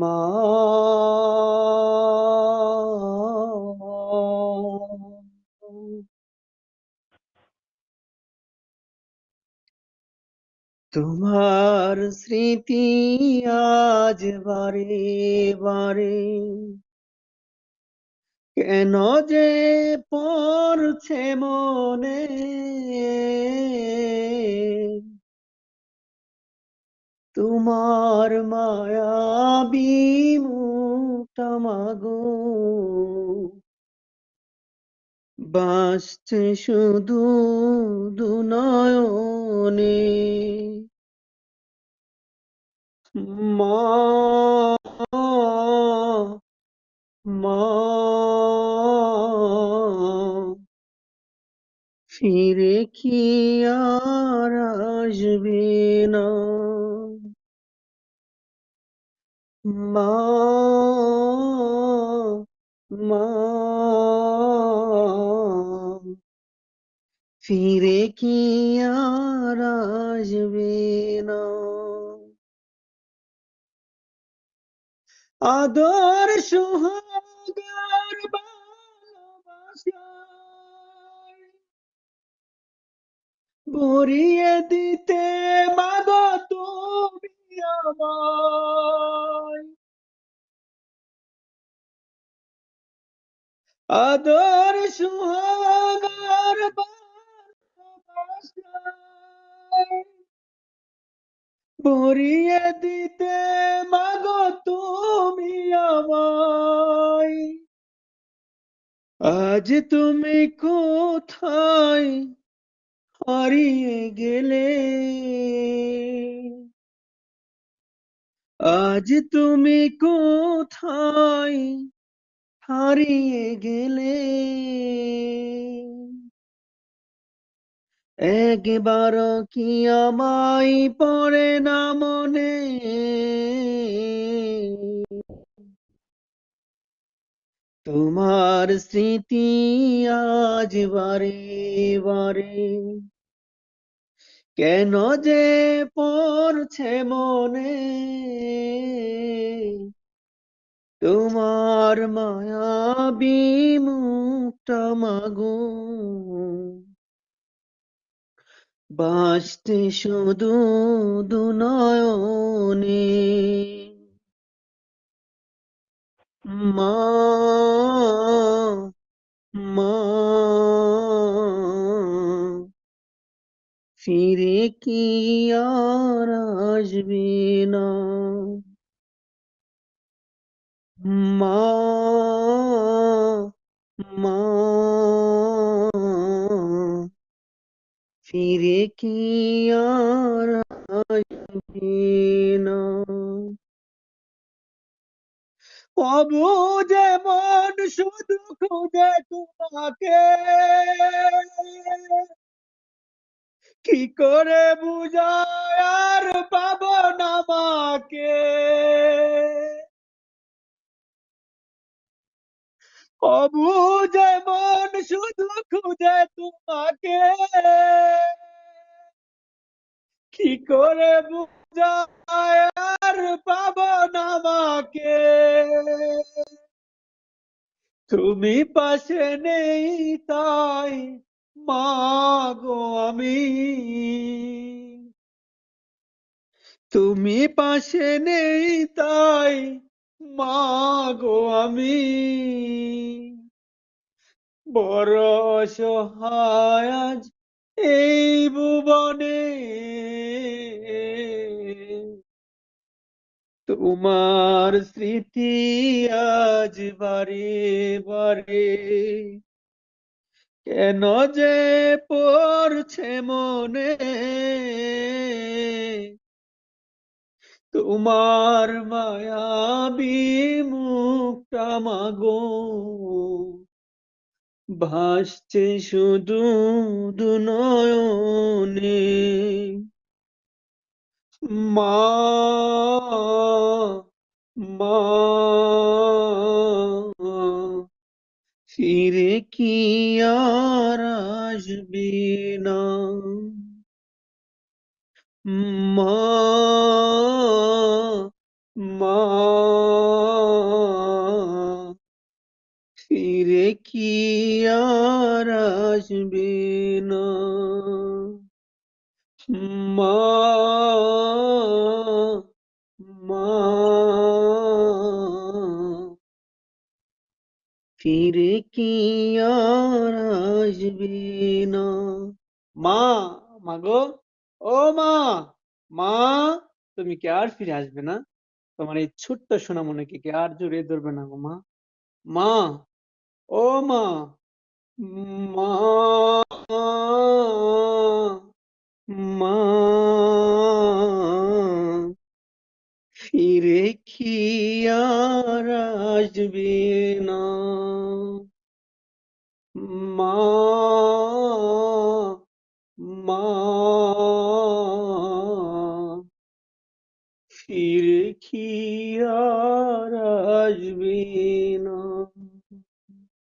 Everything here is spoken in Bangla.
মা তোমার স্মৃতি আজ বারে বারে। কেন যে পড়ছে মনে? তোমার মায়া বিমুটা মাগো বাসছে শুধু দুনয়নে। ফিরে কি আর আসবে না? মা। ফিরে কি আর আদর সোহাগার ভালোবাসায় ভরিয়ে দিতে মাগো তুমি আমায়। আদর সোহাগার ভালোবাসায় ভরিয়ে দিতে মাগো তুমি আমায়। আজ তুমি কোথায় হারিয়ে গেলে? আজ তুমি কোথায় হারিয়ে গেলে? একবার কি আমায় পড়ে না মনে? তোমার স্মৃতি আজ বারে বারে। কেন যে পড়ছে মনে? তোমার মায়া বিমুখটা মাগো। বাসতে শুধু দুনয়নে মা মা ফিরে কি আর আসবে না? মা মা ফিরে কি আর না? অবুঝে মন শুধু খুঁজে তোমাকে, কি করে বুঝায় আর পাবো না মাকে অবুঝে মন শুধু খুঁজে তোমাকে কি করে বুঝায় আর পাবো না মাকে তুমি পাশে নেই তাই মাগো আমি। তুমি পাশে নেই তাই মাগো আমি। বড় সহায় এই ভুবনে তোমার স্মৃতি আজ বারে বারে, কেন যে পড়ছে মনে? তোমার মায়া বিমুক্ত বুকটা মাগো। ভাসছে শুধু দু নয়নে। মা মা ফিরে কি আর আসবে না? মা ফিরে কি আর আসবে না? মা মা, ফিরে কি আর আসবে না? মা মাগো ও মা মা, তুমি কি আর ফিরে আসবে না? তোমার এই ছোট্ট সোনামণিকে কি আর জড়িয়ে ধরবে না গো মা? মা ও মা মা মা। ফিরে কি আর আসবে না? মা মা। ফিরে কি আর আসবে না?